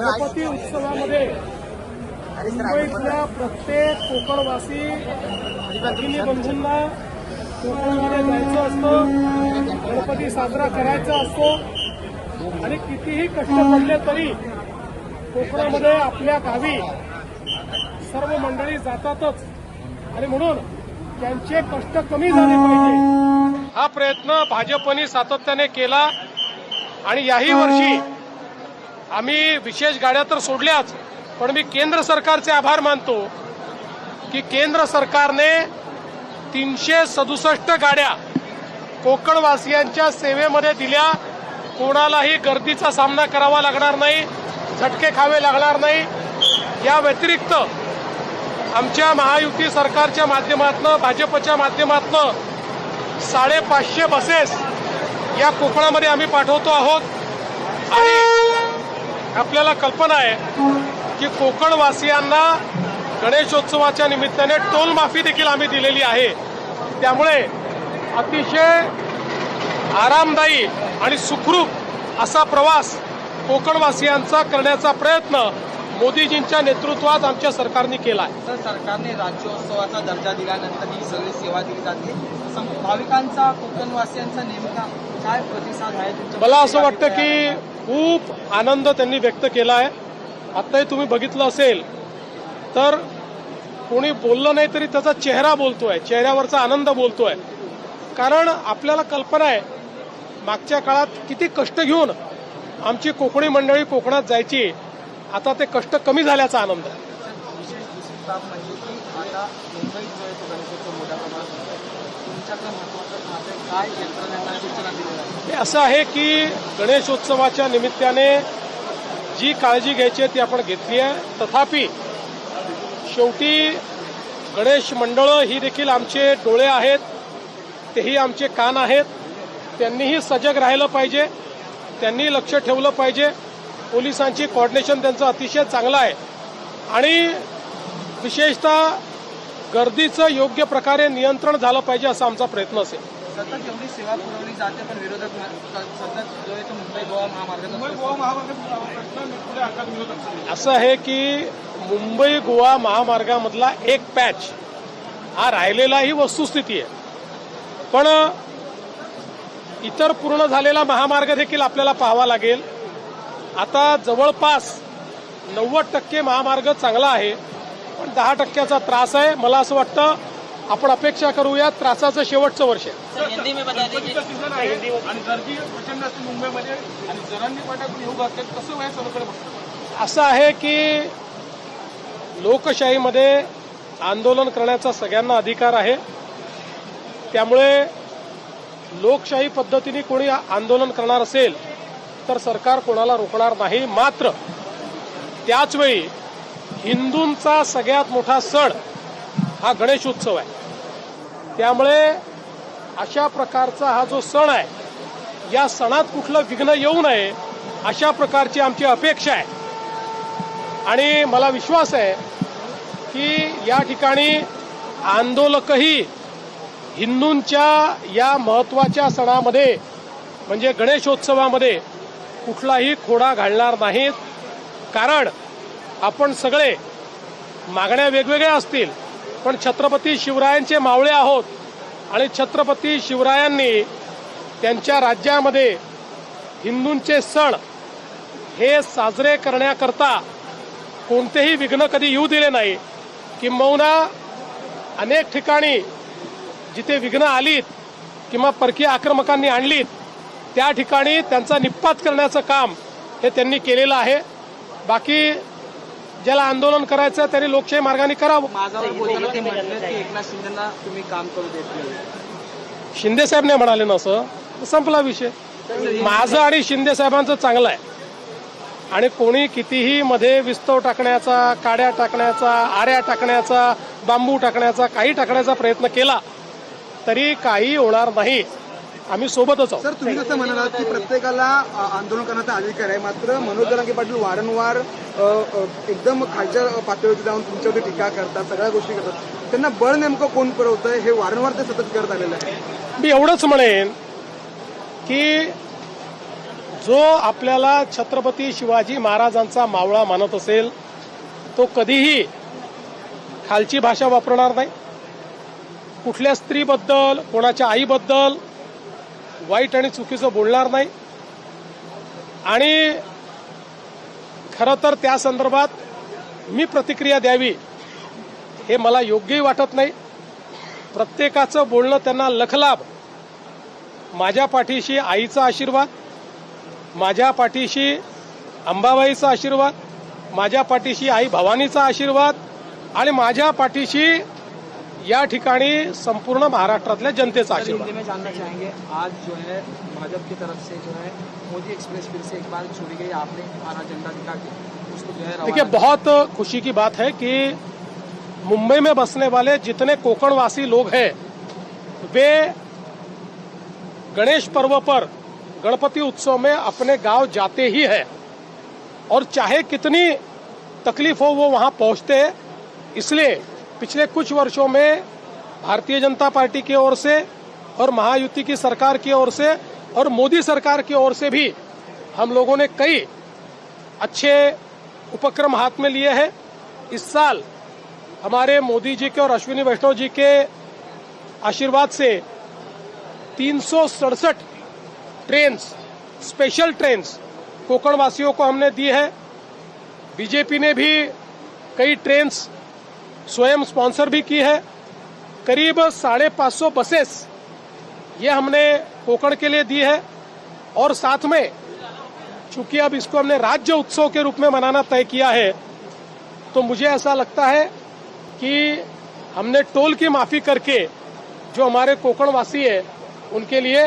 गणपती उत्सवामध्ये मुंबईतल्या प्रत्येक कोकणवासी भगिनी बंधूंना कोकणामध्ये जायचं असतं गणपती साजरा करायचा असतो. आणि कितीही कष्ट पडले तरी कोकणामध्ये आपल्या गावी सर्व मंडळी जातातच. आणि म्हणून त्यांचे कष्ट कमी झाले पाहिजे. हा प्रयत्न भाजपने सातत्याने केला. आणि याही वर्षी आम्ही विशेष गाड्या तर सोडल्याच पण मी केंद्र सरकारचे आभार मानतो की केंद्र सरकारने तीनशे सदुसष्ट गाड्या कोकणवासियांच्या सेवेमध्ये दिल्या. कोणालाही गर्दीचा सामना करावा लागणार नाही झटके खावे लागणार नाही. या व्यतिरिक्त आमच्या महायुती सरकारच्या माध्यमातून भाजपच्या माध्यमातून साडेपाचशे बसेस या कोकणामध्ये आम्ही पाठवतो आहोत. आणि आपल्याला कल्पना आहे की कोकणवासियांना गणेशोत्सवाच्या निमित्ताने टोल माफी देखील आम्ही दिलेली आहे. त्यामुळे अतिशय आरामदायी आणि सुखरूप असा प्रवास कोकणवासियांचा करण्याचा प्रयत्न मोदीजींच्या नेतृत्वात आमच्या सरकारने केला आहे. तर सरकारने राज्योत्सवाचा दर्जा दिल्यानंतर ही सगळी सेवा दिली जाते. भाविकांचा कोकणवासियांचा नेमका काय प्रतिसाद आहे? मला असं वाटतं की? खूप आनंद त्यांनी व्यक्त केला आहे. आत्ताही तुम्ही बघितलं असेल तर कोणी बोललं नाही तरी त्याचा चेहरा बोलतोय चेहऱ्यावरचा आनंद बोलतोय. कारण आपल्याला कल्पना आहे मागच्या काळात किती कष्ट घेऊन आमची कोकणी मंडळी कोकणात जायची. आता ते कष्ट कमी झाल्याचा आनंद आहे. हे असं आहे की गणेशोत्सवाच्या निमित्ताने जी काळजी घ्यायची आहे ती आपण घेतली आहे. तथापि शेवटी गणेश मंडळं ही देखील आमचे डोळे आहेत तेही आमचे कान आहेत. त्यांनीही सजग राहिलं पाहिजे त्यांनी लक्ष ठेवलं पाहिजे. पोलिसांची कॉर्डिनेशन त्यांचं अतिशय चांगलं आहे. आणि विशेषतः गर्दीचं योग्य प्रकारे नियंत्रण झालं पाहिजे असा आमचा प्रयत्न असेल. सतत एवढी सेवा पुरवली जाते पण विरोधक म- सतत जो आहे तो मुंबई गोवा महामार्गाचा असं आहे की मुंबई गोवा महामार्गामधला एक पॅच हा राहिलेला ही वस्तुस्थिती आहे. पण इतर पूर्ण झालेला महामार्ग देखील आपल्याला पाहावा लागेल. आता जवळपास नव्वद टक्के महामार्ग चांगला आहे. पण दहा टक्क्याचा त्रास आहे. मला असं वाटतं आपण अपेक्षा करूया त्रासाचं शेवटचं वर्ष असं आहे की लोकशाहीमध्ये आंदोलन करण्याचा सगळ्यांना अधिकार आहे. त्यामुळे लोकशाही पद्धतीने कोणी आंदोलन करणार असेल तर सरकार कोणाला रोखणार नाही. मात्र त्याचवेळी हिंदूंचा सगळ्यात मोठा सण हा गणेश उत्सव आहे. त्यामुळे अशा प्रकारचा हा जो सण आहे या सणात कुठलं विघ्न येऊ नये अशा प्रकारची आमची अपेक्षा आहे. आणि मला विश्वास आहे की या ठिकाणी आंदोलकही हिंदूंच्या या महत्त्वाच्या सणामध्ये म्हणजे गणेशोत्सवामध्ये कुठलाही खोडा घालणार नाहीत. कारण आपण सगळे मागण्या वेगवेगळ्या असतील पण छत्रपती शिवरायांचे मावळे आहोत आणि छत्रपती शिवरायांनी त्यांच्या राज्यामध्ये हिंदूंचे सण हे साजरे करण्याकरता कोणतेही विघ्न कधी येऊ दिले नाही. किंबहुना अनेक ठिकाणी जिथे विघ्न आलीत किंवा परकीय आक्रमकांनी आणलीत त्या ठिकाणी त्यांचा निपात करण्याचं काम हे त्यांनी केलेलं आहे. बाकी ज्याला आंदोलन करायचं त्यांनी लोकशाही मार्गाने करावं. शिंदे साहेब नाही म्हणाले ना असं संपला विषय. माझं आणि शिंदे साहेबांचं चांगलं आहे. आणि कोणी कितीही मध्ये विस्तव टाकण्याचा काड्या टाकण्याचा आऱ्या टाकण्याचा बांबू टाकण्याचा काही टाकण्याचा प्रयत्न केला तरी काही होणार नाही. आम्ही सोबतच आहोत. सर तुम्ही जसं म्हणालात की प्रत्येकाला आंदोलन करण्याचा अधिकार आहे मात्र मनोज जरांगे पाटील वारंवार एकदम खालच्या पातळीवरती जाऊन तुमच्यावरती टीका करतात सगळ्या गोष्टी करतात. त्यांना बळ नेमकं कोण पुरवतंय हे वारंवार ते सतत करत आलेलं आहे मी एवढंच म्हणेन की जो आपल्याला छत्रपती शिवाजी महाराजांचा मावळा मानत असेल तो कधीही खालची भाषा वापरणार नाही. कुठल्या स्त्रीबद्दल कोणाच्या आईबद्दल वाईट आणि चुकीचं बोलणार नाही. आणि खरं तर त्या संदर्भात मी प्रतिक्रिया द्यावी हे मला योग्यही वाटत नाही. प्रत्येकाचं बोलणं त्यांना लखलाभ. माझ्या पाठीशी आईचा आशीर्वाद माझ्या पाठीशी अंबाबाईचा आशीर्वाद माझ्या पाठीशी आई भवानीचा आशीर्वाद आणि माझ्या पाठीशी या ठिकाणी संपूर्ण महाराष्ट्रातल्या जनतेचा आशीर्वाद. में जानना चाहेंगे आज जो है भाजपा की तरफ़ से जो है मोदी एक्सप्रेस फिर से एक बार छोड़ी गई आपने हमारा झंडा दिखा के उसको जो है देखिए बहुत खुशी की बात है कि मुंबई में बसने वाले जितने कोकणवासी लोग हैं वे गणेश पर्व पर गणपति उत्सव में अपने गाँव जाते ही है। और चाहे कितनी तकलीफ़ हो वो वहाँ पहुँचते हैं। इसलिए पिछले कुछ वर्षों में भारतीय जनता पार्टी की ओर से और महायुति की सरकार की ओर से और मोदी सरकार की ओर से भी हम लोगों ने कई अच्छे उपक्रम हाथ में लिए हैं। इस साल हमारे मोदी जी के और अश्विनी वैष्णव जी के आशीर्वाद से तीन सौ सड़सठ ट्रेन्स, स्पेशल ट्रेन्स कोकण वासियों को हमने दी है। बीजेपी ने भी कई ट्रेन्स स्वयं स्पॉन्सर भी की है। करीब साढ़े पाँच सौ बसेस ये हमने कोकण के लिए दी है। और साथ में, चूँकि अब इसको हमने राज्य उत्सव के रूप में मनाना तय किया है तो मुझे ऐसा लगता है कि हमने टोल की माफ़ी करके जो हमारे कोकणवासी है, उनके लिए